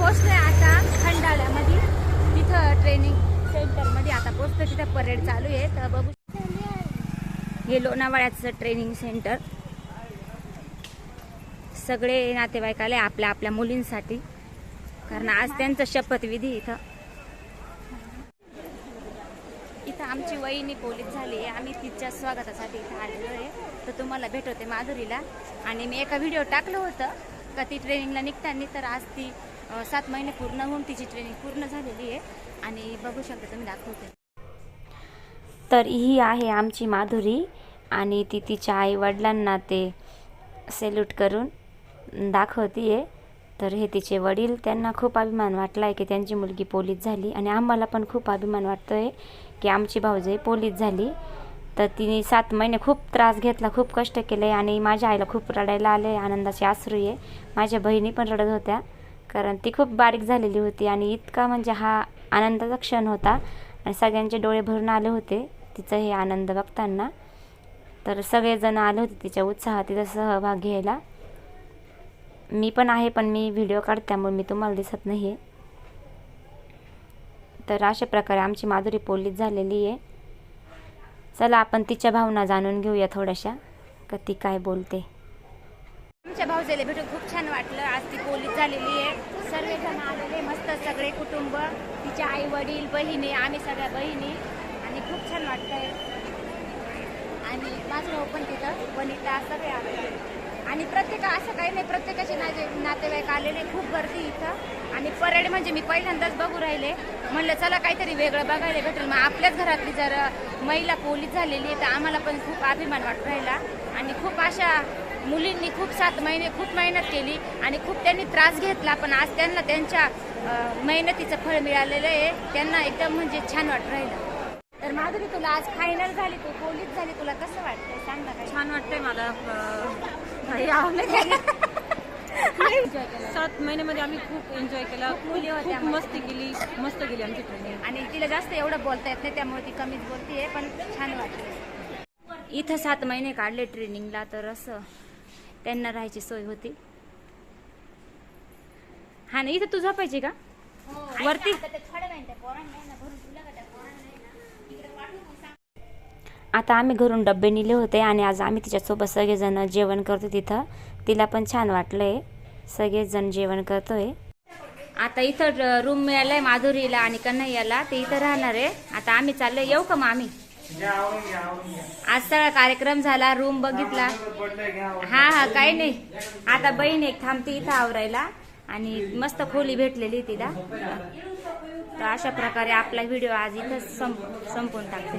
पोचले आता खंडाळ्यामध्ये. तिथं ट्रेनिंग सेंटरमध्ये आता पोहोचतो तिथं परेड चालू आहे. तर बघू हे लोणावळ्याचं ट्रेनिंग सेंटर सगळे नातेवाईक आले आपल्या आपल्या मुलींसाठी. कारण आज त्यांचं शपथविधी इथं. इथं आमची वहिनी पोलीस झाली आहे. आम्ही तिच्या स्वागतासाठी इथं आलेलो आहे. तर तुम्हाला भेटवते माधुरीला. आणि मी एका व्हिडिओ टाकलं होतं का ती ट्रेनिंगला निघताना तर आज ती सात महिने पूर्ण होऊन तिची ट्रेनिंग पूर्ण झालेली आहे. आणि बघू शकता तुम्ही दाखवते. तर ही आहे आमची माधुरी आणि ती तिच्या आई वडिलांना ते सेल्यूट करून दाखवतीये. तर हे तिचे वडील त्यांना खूप अभिमान वाटला आहे की त्यांची मुलगी पोलीस झाली आणि आम्हाला पण खूप अभिमान वाटतो आहे की आमची भाऊजाई पोलीस झाली. तर तिने सात महिने खूप त्रास घेतला खूप कष्ट केले आणि माझ्या आईला खूप रडायला आले आनंदाचे आश्रू आहे. माझ्या बहिणी पण रडत होत्या. कारण ती खूप बारीक झालेली होती आणि इतका म्हणजे हा आनंदाचा क्षण होता. आणि सगळ्यांचे डोळे भरून आले होते तिचं हे आनंद बघताना. तर सगळेजण आले होते तिच्या उत्साहात तिचा सहभाग घ्यायला. मी पण आहे पण मी व्हिडिओ काढत्यामुळे मी तुम्हाला दिसत नाही आहे तर अशा प्रकारे आमची माधुरी पोलीस झालेली आहे. चला आपण तिच्या भावना जाणून घेऊया थोड्याशा. का ती काय बोलते? आमच्या भाऊजेला भेटून खूप छान वाटलं. आज ती पोलीस झालेली आहे. सर्वजण आलेले मस्त सगळे कुटुंब तिचे आई वडील बहिणी आम्ही सगळ्या बहिणी. आणि खूप छान वाटतंय. आणि माझं भाऊ पण तिथं वनिता सगळे आलेले. आणि प्रत्येक असं काही नाही प्रत्येकाचे नाते नातेवाईक आलेले खूप गर्दी इथं. आणि परेड म्हणजे मी पहिल्यांदाच बघू राहिले. म्हणलं चला काहीतरी वेगळं बघायला भेटेल. मग आपल्याच घरातली जर महिला पोलीस झालेली आहे तर आम्हाला पण खूप अभिमान वाटत राहिला. आणि खूप अशा मुलींनी खूप सात महिने खूप मेहनत केली आणि खूप त्यांनी त्रास घेतला पण आज त्यांना त्यांच्या मेहनतीचं फळ मिळालेलं आहे. त्यांना एकदम म्हणजे छान वाटत राहिलं. तर माधुरी तुला आज फायनल झाली तू पोलीस झाली तुला कसं वाटतंय? सांग ना काही. छान वाटतंय मला. सात महिन्यामध्ये आम्ही खूप एन्जॉय केला. खूप मुली होत्या खूप मध्ये. मस्ती केली मस्त गेली आमची ट्रेनिंग आणि तिला जास्त एवढं बोलता येत नाही त्यामुळे ती कमीच बोलतीये पण छान वाटलं इथं सात महिने काढले ट्रेनिंगला तर असं त्यांना राहायची सोय होती. हा ना इथं तू झोपायची का? वरती? आता आम्ही घरून डब्बे नेले होते आणि आज आम्ही तिच्यासोबत सगळेजण जेवण करतो तिथं. तिला पण छान वाटलंय. सगळेजण जेवण करतोय. आता इथं रूम मिळालाय माधुरीला आणि कन्हैयाला. ते इथं राहणार आहे. आता आम्ही चाललोय. येऊ का मग आम्ही? आज सगळा कार्यक्रम झाला रूम बघितला. हा हा काही नाही. आता बहीण एक थांबते इथं आवरायला आणि मस्त खोली भेटलेली तिला. तर अशा प्रकारे आपला व्हिडिओ आज इथं संप संपवून टाकते.